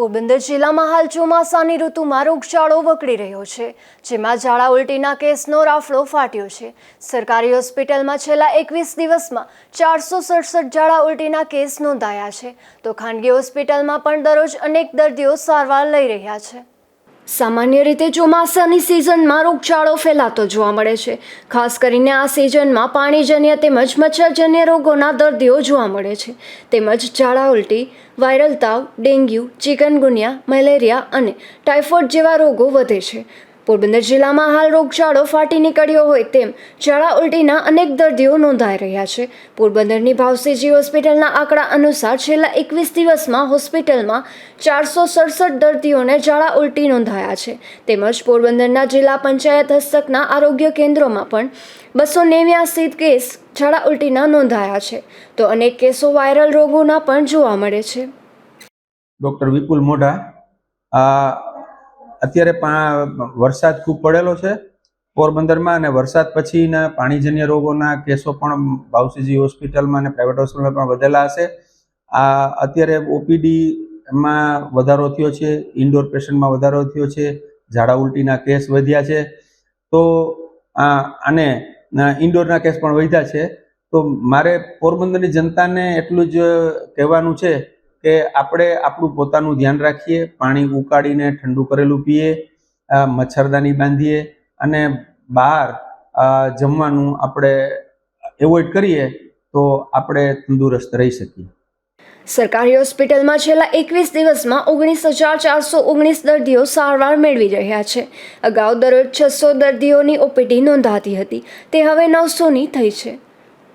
પોરબંદર જિલ્લામાં હાલ ચોમાસાની ઋતુમાં રોગચાળો વકરી રહ્યો છે, જેમાં ઝાડા ઉલટીના કેસનો રાફડો ફાટ્યો છે. સરકારી હોસ્પિટલમાં છેલ્લા એકવીસ દિવસમાં ચારસો સડસઠ ઝાડા ઉલટીના કેસ નોંધાયા છે. તો ખાનગી હોસ્પિટલમાં પણ દરરોજ અનેક દર્દીઓ સારવાર લઈ રહ્યા છે. સામાન્ય રીતે ચોમાસાની સિઝનમાં રોગચાળો ફેલાતો જોવા મળે છે. ખાસ કરીને આ સિઝનમાં પાણીજન્ય તેમજ મચ્છરજન્ય રોગોના દર્દીઓ જોવા મળે છે. તેમજ ઝાડા ઉલટી, વાયરલ તાવ, ડેન્ગ્યુ, ચિકનગુનિયા, મેલેરિયા અને ટાઇફોઇડ જેવા રોગો વધે છે. પોરબંદર જિલ્લામાં હાલ રોગચાળો ફાટી નીકળ્યો હોય તેમ ઝાડા ઉલટીના અનેક દર્દીઓ નોંધાઈ રહ્યા છે. પોરબંદરની ભાવસીજી હોસ્પિટલના આંકડા અનુસાર છેલ્લા એકવીસ દિવસમાં હોસ્પિટલમાં ચારસો સડસઠ દર્દીઓને ઝાડા ઉલટી નોંધાયા છે. તેમજ પોરબંદરના જિલ્લા પંચાયત હસ્તકના આરોગ્ય કેન્દ્રોમાં પણ બસો નેવ્યાસી કેસ ઝાડા ઉલટીના નોંધાયા છે. તો અનેક કેસો વાયરલ રોગોના પણ જોવા મળે છે. ડૉક્ટર વિપુલ મોઢા, આ અત્યારે વરસાદ ખૂબ પડેલો છે પોરબંદરમાં અને વરસાદ પછીના પાણીજન્ય રોગોના કેસો પણ બાઉસીજી હોસ્પિટલમાં અને પ્રાઇવેટ હોસ્પિટલમાં પણ વધેલા હશે. આ અત્યારે ઓપીડીમાં વધારો થયો છે, ઇન્ડોર પેશન્ટમાં વધારો થયો છે, ઝાડા ઉલટીના કેસ વધ્યા છે. તો અને ઇન્ડોરના કેસ પણ વધ્યા છે. તો મારે પોરબંદરની જનતાને એટલું જ કહેવાનું છે કે આપણે આપણું પોતાનું ધ્યાન રાખીએ, પાણી ઉકાળીને ઠંડુ કરેલું પીએ મચ્છરદાની બાંધીએ અને બહાર જમવાનું આપણે એવોઇડ કરીએ તો આપણે તંદુરસ્ત રહી શકીએ. સરકારી હોસ્પિટલમાં છેલ્લા એકવીસ દિવસમાં ઓગણીસ હજાર ચારસો ઓગણીસ દર્દીઓ સારવાર મેળવી રહ્યા છે. અગાઉ દરરોજ છસો દર્દીઓની ઓપીડી નોંધાતી હતી. તે હવે નવસોની થઈ છે.